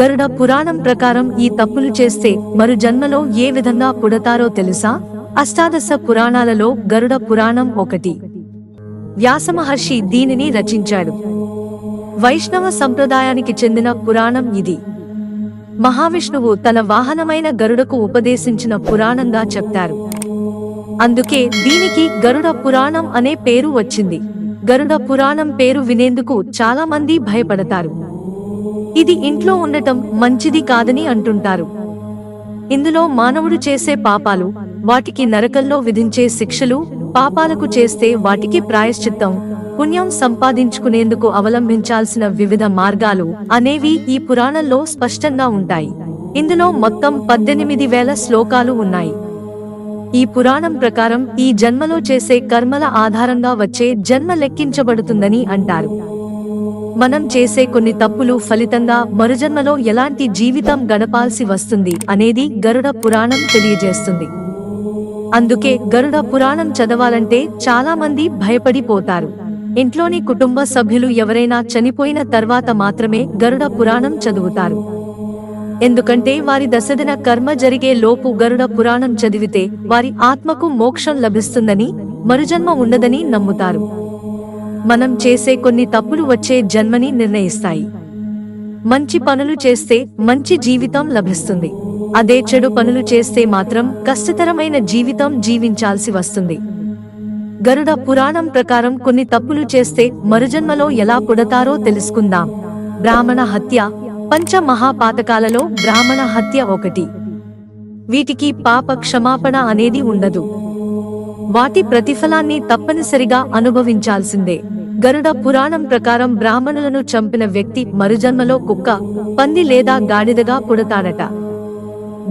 గరుడ పురాణం ప్రకారం ఈ తప్పులు చేస్తే మరు జన్మలో ఏ విధంగా పుడతారో తెలుసా? అష్టాదశ పురాణాలలో గరుడ పురాణం ఒకటి. వ్యాసమహర్షి దీనిని రచించాడు. వైష్ణవ సంప్రదాయానికి చెందిన పురాణం ఇది. మహావిష్ణువు తన వాహనమైన గరుడకు ఉపదేశించిన పురాణంగా చెప్తారు. అందుకే దీనికి గరుడ పురాణం అనే పేరు వచ్చింది. గరుడ పురాణం పేరు వినేందుకు చాలా మంది భయపడతారు. ఇది ఇంట్లో ఉండటం మంచిది కాదని అంటుంటారు. ఇందులో మానవుడు చేసే పాపాలు వాటికి నరకంలో విధించే శిక్షలు పాపాలకు చేస్తే వాటికి ప్రాయశ్చిత్తం పుణ్యం సంపాదించుకునేందుకు అవలంబించాల్సిన వివిధ మార్గాలు అనేవి ఈ పురాణంలో స్పష్టంగా ఉంటాయి. ఇందులో మొత్తం పద్దెనిమిది వేల శ్లోకాలు ఉన్నాయి. ఈ పురాణం ప్రకారం ఈ జన్మలో చేసే కర్మల ఆధారంగా వచ్చే జన్మ లెక్కించబడుతుందని అంటారు. మనం చేసే కొన్ని తప్పులు ఫలితంగా మరుజన్మలో ఎలాంటి జీవితం గడపాల్సి వస్తుంది అనేది గరుడ పురాణం తెలియజేస్తుంది. అందుకే గరుడ పురాణం చదవాలంటే చాలా మంది భయపడిపోతారు. ఇంట్లోని కుటుంబ సభ్యులు ఎవరైనా చనిపోయిన తర్వాత మాత్రమే గరుడ పురాణం చదువుతారు. ఎందుకంటే వారి దశదిన కర్మ జరిగే లోపు గరుడ పురాణం చదివితే వారి ఆత్మకు మోక్షం లభిస్తుందని మరుజన్మ ఉండదని నమ్ముతారు. మనం చేసే కొన్ని తప్పులు వచ్చే జన్మని నిర్ణయిస్తాయి. మంచి పనులు చేస్తే మంచి జీవితం లభిస్తుంది. అదే చెడు పనులు చేస్తే మాత్రం కష్టతరమైన జీవితం జీవించాల్సి వస్తుంది. గరుడ పురాణం ప్రకారం కొన్ని తప్పులు చేస్తే మరుజన్మలో ఎలా పుడతారో తెలుసుకుందాం. బ్రాహ్మణ హత్య పంచ మహాపాతకాలలో బ్రాహ్మణ హత్య ఒకటి. వీటికి పాప క్షమాపణ అనేది ఉండదు. వాటి ప్రతిఫలాన్ని తప్పనిసరిగా అనుభవించాల్సిందే. గరుడ పురాణం ప్రకారం బ్రాహ్మణులను చంపిన వ్యక్తి మరుజన్మలో కుక్క పంది లేదా గాడిదగా పుడతాడట.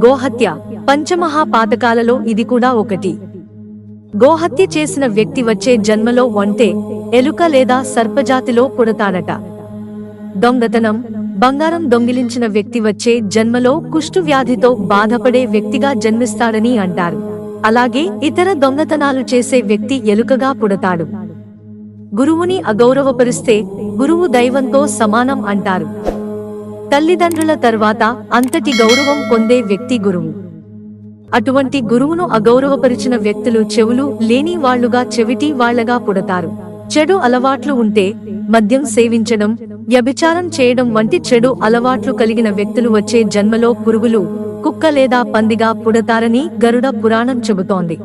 గోహత్య పంచమహాపాతకాలలో ఇది కూడా ఒకటి. గోహత్య చేసిన వ్యక్తి వచ్చే జన్మలో వంటే ఎలుక లేదా సర్పజాతిలో పుడతాడట. దొంగతనం బంగారం దొంగిలించిన వ్యక్తి వచ్చే జన్మలో కుష్టు వ్యాధితో బాధపడే వ్యక్తిగా జన్మిస్తాడని అంటారు. అలాగే ఇతర దొంగతనాలు చేసే వ్యక్తి ఎలుకగా పుడతాడు. గురువుని అగౌరవపరిస్తే గురువు దైవంతో సమానం అంటారు. తల్లిదండ్రుల తర్వాత అంతటి గౌరవం పొందే వ్యక్తి గురువు. అటువంటి గురువును అగౌరవపరిచిన వ్యక్తులు చెవులు లేని వాళ్ళుగా చెవిటి వాళ్ళగా పుడతారు. చెడు అలవాట్లు ఉంటే మద్యం సేవించడం వ్యభిచారం చేయడం వంటి చెడు అలవాట్లు కలిగిన వ్యక్తులు వచ్చే జన్మలో పురుగులు కుక్క లేదా పందిగా పుడతారని గరుడ పురాణం చెబుతోంది.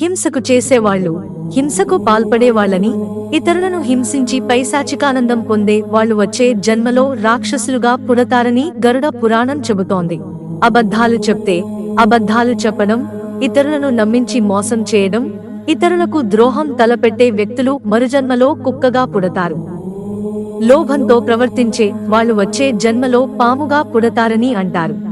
హింసకు చేసేవాళ్ళు హింసకు పాల్పడేవాళ్ళని ఇతరులను హింసించి పైశాచికానందం పొందే వాళ్ళు వచ్చే జన్మలో రాక్షసులుగా పుడతారని గరుడ పురాణం చెబుతోంది. అబద్ధాలు చెప్తే అబద్ధాలు చెప్పడం ఇతరులను నమ్మించి మోసం చేయడం ఇతరులకు ద్రోహం తలపెట్టే వ్యక్తులు మరుజన్మలో కుక్కగా పుడతారు. లోభంతో ప్రవర్తించే వాళ్ళు వచ్చే జన్మలో పాముగా పుడతారని అంటారు.